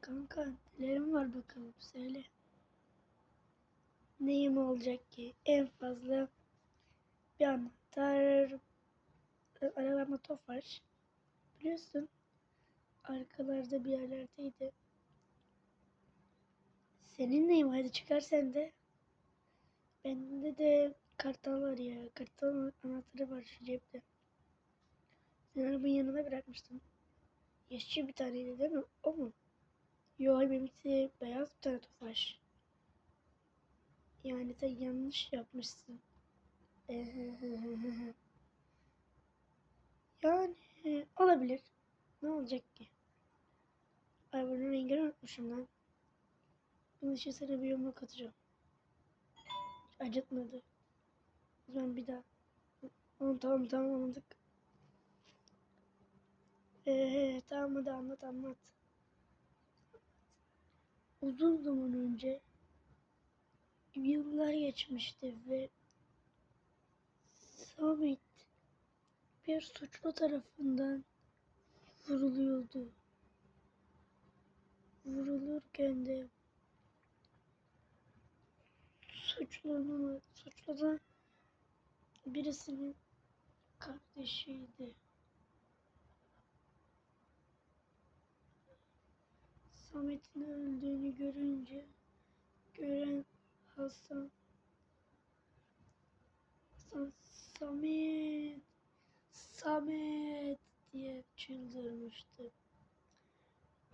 kanka nelerim var bakalım söyle. Neyim olacak ki? En fazla bir anahtar, arabama tofaş. Biliyorsun arkalarda bir yerlerdeydi. Senin neyin var? Hadi çıkar sen de. Bende de kartal var ya. Kartal anahtarı var şu cepte. Sen arabanın yanına bırakmıştın. Yeşil bir taneydi değil mi? O mu? Yo benimkisi beyaz bir tane tofaş. Yani sen yanlış yapmışsın. Yani olabilir. Ne olacak ki? Arabanın rengini unutmuşum lan. Bunun için sana bir yumruk atacağım. Acıtmadı. O zaman bir daha. Tamam tamam tamam anladık. Ee, tamam hadi anlat anlat. Uzun zaman önce yıllar geçmişti ve Samet bir suçlu tarafından vuruluyordu. Vurulurken de suçlunun suçlu da birisinin kardeşiydi. Samet'in öldüğünü görünce gören Hasan Hasan Samet Samet diye çıldırmıştı.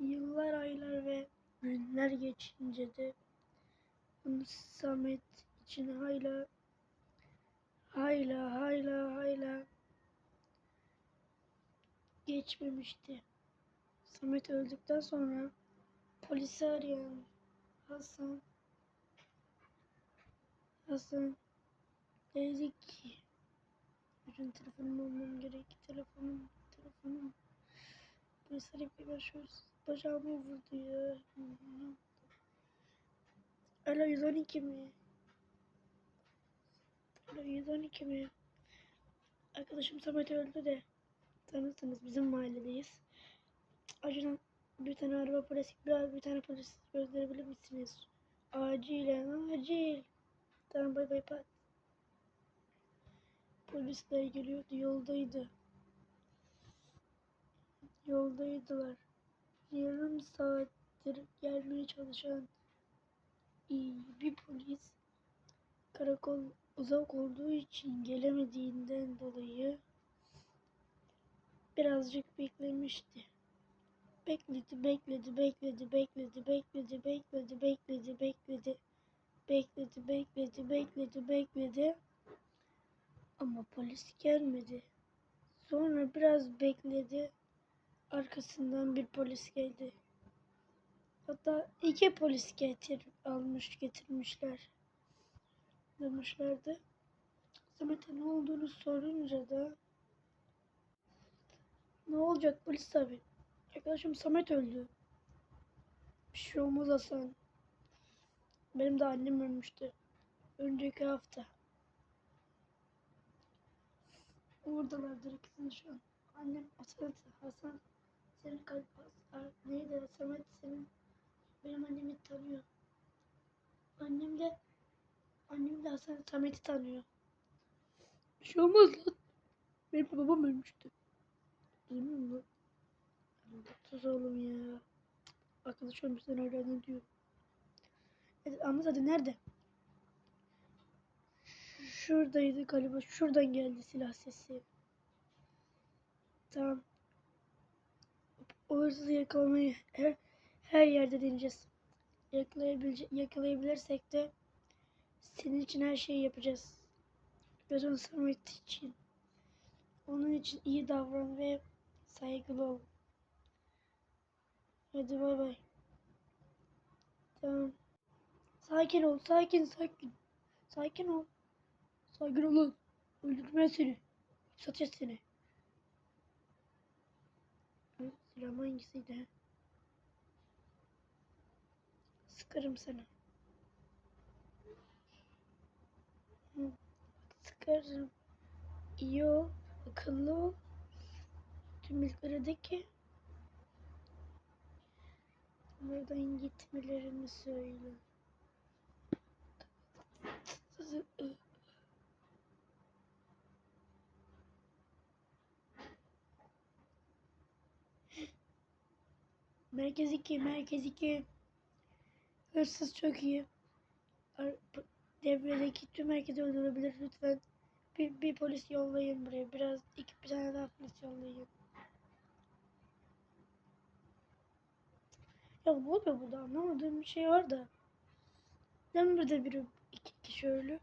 Yıllar, aylar ve günler geçince de bunu Samet için hala hala hala hala geçmemişti. Samet öldükten sonra polisi arayan Hasan Hasan dedi ki Bugün telefonum almam gerek. Telefonum, telefonum. Polis arayıp görüşürüz. Bacağımı vurdu ya. Alo 112 mi? Alo 112 mi? Arkadaşım Samet öldü de. Tanırsınız bizim mahalledeyiz. Acilen bir tane araba polis, bir, bir tane polis gönderebilir misiniz? Acilen, acil. Tamam bay bay pat. Polisler geliyordu, yoldaydı. Yoldaydılar. Yarım saattir gelmeye çalışan iyi bir polis karakol uzak olduğu için gelemediğinden dolayı birazcık beklemişti. Bekledi, bekledi, bekledi, bekledi, bekledi, bekledi, bekledi, bekledi. Bekledi, bekledi, bekledi, bekledi. Ama polis gelmedi. Sonra biraz bekledi. Arkasından bir polis geldi. Hatta iki polis getir almış getirmişler. Demişlerdi. Samet'e ne olduğunu sorunca da ne olacak polis abi? Arkadaşım Samet öldü. Bir şey olmaz Hasan. Benim de annem ölmüştü. Önceki hafta. Oradalardır ikisini şu an. Annem Hasan, Hasan senin kalp neydi Samet senin benim annemi tanıyor. Annem de annem de Hasan Samet'i tanıyor. Bir şey olmaz lan. Benim babam ölmüştü. Mi lan? Sus oğlum ya. Arkadaş ölmüşten hala ne diyor. Evet, anlat hadi nerede? Şuradaydı galiba. Şuradan geldi silah sesi. Tamam. O hırsızı yakalamayı her, her yerde deneyeceğiz. Yakalayabilecek, yakalayabilirsek de senin için her şeyi yapacağız. Gözün Samet için. Onun için iyi davran ve saygılı ol. Hadi bay bay. Tamam. Sakin ol, sakin, sakin. Sakin ol. Sakin ol lan. Öldürürüm ben seni. Satacağız seni. Silahım hangisiydi? Sıkarım sana. Sıkarım. İyi ol. Akıllı ol. Tüm ilklere de ki Buradan gitmelerini söyle. Merkez 2, Merkez 2. Hırsız çok iyi. Devredeki tüm herkesi öldürebilir lütfen. Bir, bir polis yollayın buraya. Biraz iki bir tane daha polis yollayın. Ya ne oluyor burada anlamadığım bir şey var da. Neden burada biri iki kişi ölü?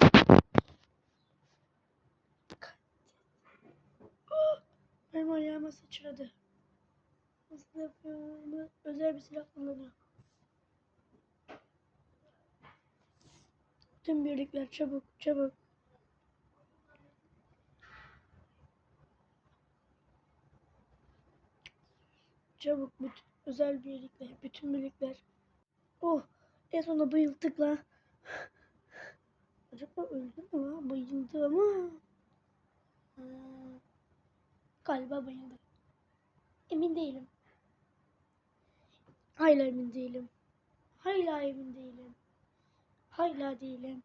Benim ayağıma sıçradı. Nasıl yapıyor? Ama Özel bir silah kullanıyor. Tüm birlikler çabuk çabuk. Çabuk bütün özel birlikler, bütün birlikler. Oh, en sonunda bayıldık lan. Acaba öldü mü lan? Bayıldı ama. Ha, galiba bayıldı. Emin değilim. Hala emin değilim. Hala emin değilim. Hala değilim.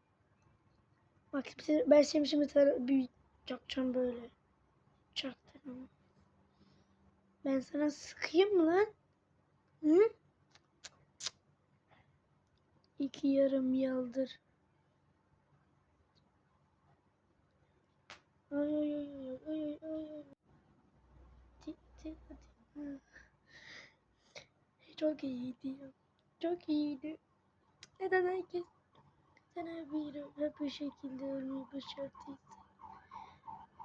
Bak ben şimdi şimdi sana büyü yapacağım böyle. Çaktırma. Ben sana sıkayım lan? Hı? İki yarım yıldır. Ay ay ay ay ay ay ay. Çok iyiydi. Çok iyiydi. Neden herkes neden biri hep bir şekilde ölmeyi başardıysa?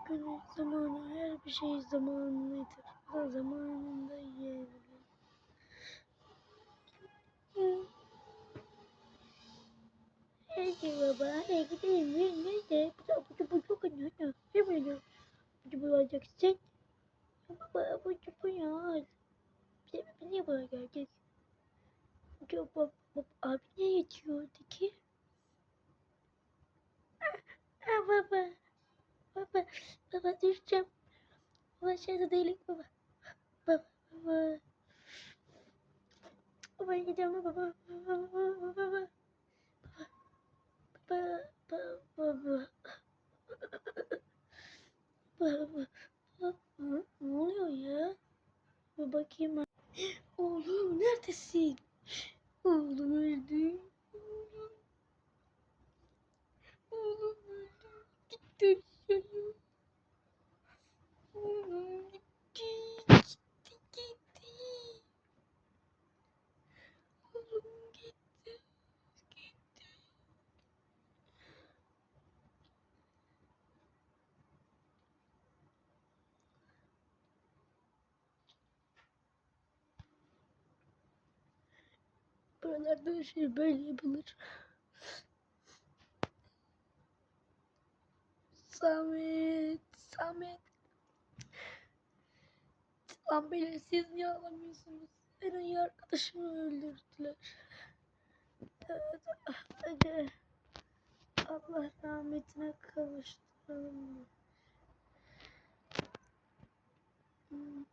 Günün zamanı her bir şey zamanlıdır. Da zamanında yer. Hadi baba, hadi gidelim. Nerede? Bu da bu çok önemli. Değil mi? Bu da. Baba, bu da bu ya. Biz niye buraya geldik? Ya bab, bab, abi ne yatıyordu ki? Ah, ah baba. Baba, baba düşeceğim. Baba aşağıda değilim baba. Baba, baba. Baba gideceğim baba. Baba, baba, baba. Baba, baba, baba. Baba. Ne oluyor ya? Bir bakayım. Oğlum neredesin? Oğlum öldü. Oğlum. Oğlum öldü. Gitti aşağıya. Oğlum gitti. Gitti gitti. Oğlum gitti. Gitti. Buralarda şey böyle yapılır. Samet, Samet. Lan beni siz niye alamıyorsunuz? En arkadaşımı öldürdüler. Evet, hadi. Allah rahmetine kavuşturalım. Dun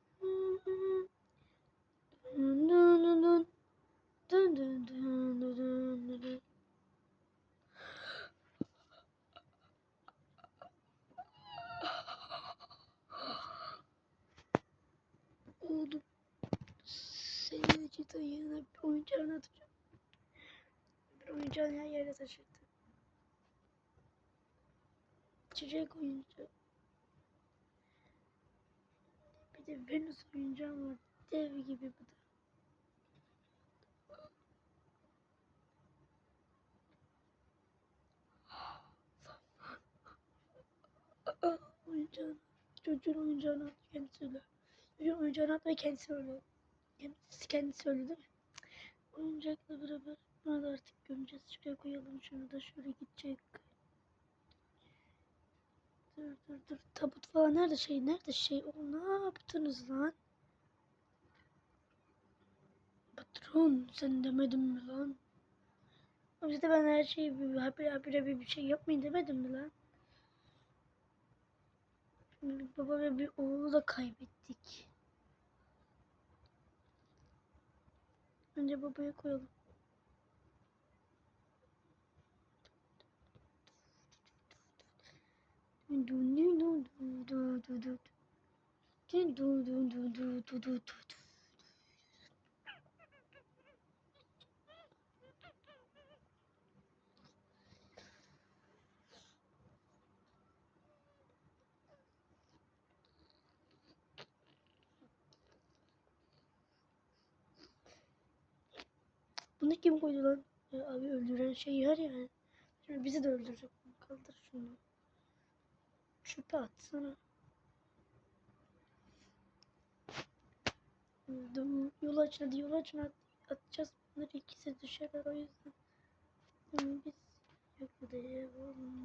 taşırdı. Çiçek oyuncağı. Bir de Venüs oyuncağım var. Dev gibi bu da. Oyuncağını. Çocuğun oyuncağını attı kendisi öyle. Çocuğun oyuncağını attı ve kendisi öyle. Kendisi, kendisi öyle değil mi? Oyuncakla beraber da artık gömeceğiz. Şuraya koyalım şunu da şöyle gidecek. Dur dur dur. Tabut falan nerede şey? Nerede şey? O ne yaptınız lan? Patron sen demedin mi lan? Ama işte ben her şeyi bir habire habire bir, bir şey yapmayın demedim mi lan? Bir baba ve bir oğlu da kaybettik. Önce babaya koyalım. Bunu kim koydu lan? Abi öldüren şey var ya. Şimdi bizi de öldürecek. Kaldır şunu. Çöpe atsana. Dım, Yol aç hadi yol aç at, atacağız. Bunlar ikisi düşerler o yüzden. Biz yok odaya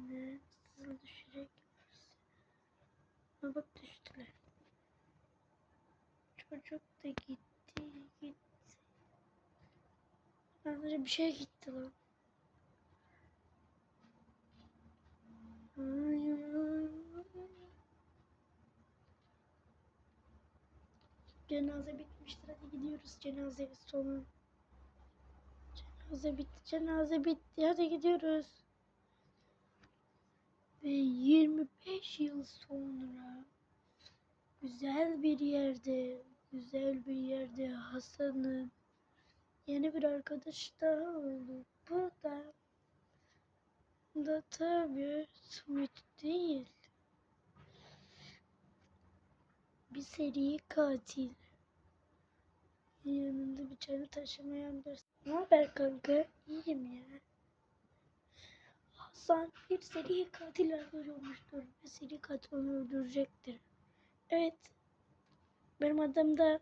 ne nasıl düşecek? Ha bak düştüler. Çocuk da gitti gitti. Bence bir şey gitti lan. Cenaze bitmiştir. Hadi gidiyoruz cenaze sonu. Cenaze bitti. Cenaze bitti. Hadi gidiyoruz. Ve 25 yıl sonra güzel bir yerde, güzel bir yerde Hasan'ın yeni bir arkadaş daha oldu. Bu da da tabii Sumit değil. Bir seri katil. Yanında bıçağı taşımayan bir... Ne haber kanka? İyiyim ya. Hasan bir seri katil öldürmüştür ve seri katil onu öldürecektir. Evet. Benim adım da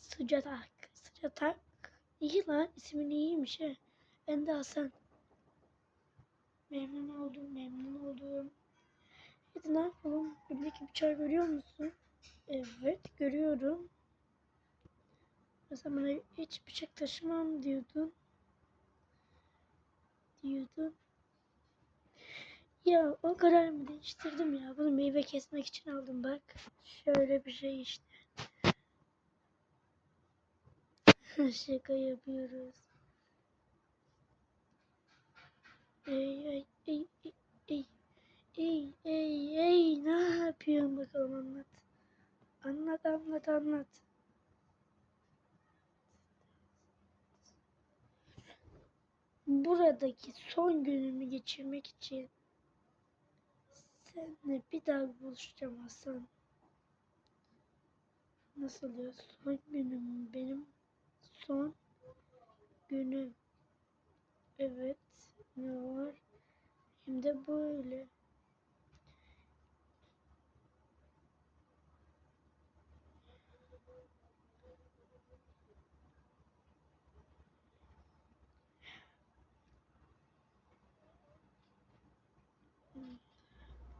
Sıcatak. Sıcatak. İyi lan. ismin iyiymiş he. Ben de Hasan. Memnun oldum. Memnun oldum. Hadi ne yapalım? Elimdeki bıçağı görüyor musun? Evet görüyorum. Mesela bana hiç bıçak taşımam diyordun. Diyordun. Ya o kararımı değiştirdim ya. Bunu meyve kesmek için aldım bak. Şöyle bir şey işte. Şaka yapıyoruz. Ey ey ey ey ey ey ey ey ne yapıyorsun bakalım anlat. Anlat anlat anlat. Buradaki son günümü geçirmek için seninle bir daha buluşacağım Hasan. Nasıl ya? Son günüm benim son günüm. Evet. Ne var? Hem de böyle.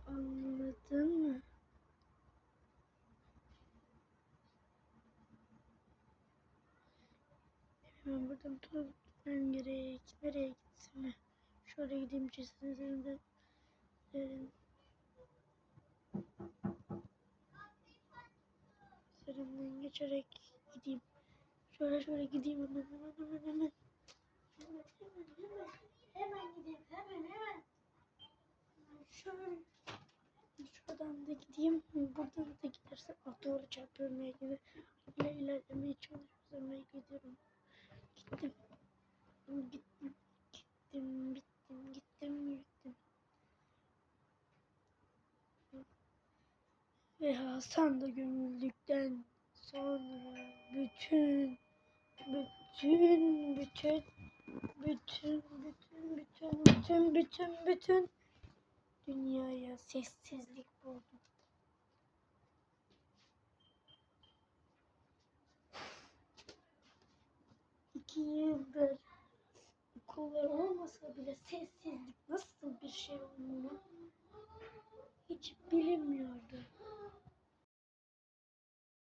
Anladın mı? Hemen buradan tutup gitmem gerek. Nereye gitsem? Şöyle gideyim cesedinde. Serimden geçerek gideyim. Şöyle şöyle gideyim hemen hemen hemen hemen. Hemen hemen hemen. Gideyim hemen hemen. Şöyle. Şuradan da gideyim. Buradan da gidersem ah doğru çarpıyorum ya gibi. İle ilerlemeye çalışıyorum. Ben gidiyorum. Gittim. Gittim. Gittim. Gittim. Gittim. Gittim. Ve Hasan da gömüldükten sonra bütün bütün bütün bütün bütün bütün bütün bütün bütün dünyaya sessizlik buldum. İki yıldır okullar olmasa bile sessizlik nasıl bir şey olduğunu hiç bilinmiyordu.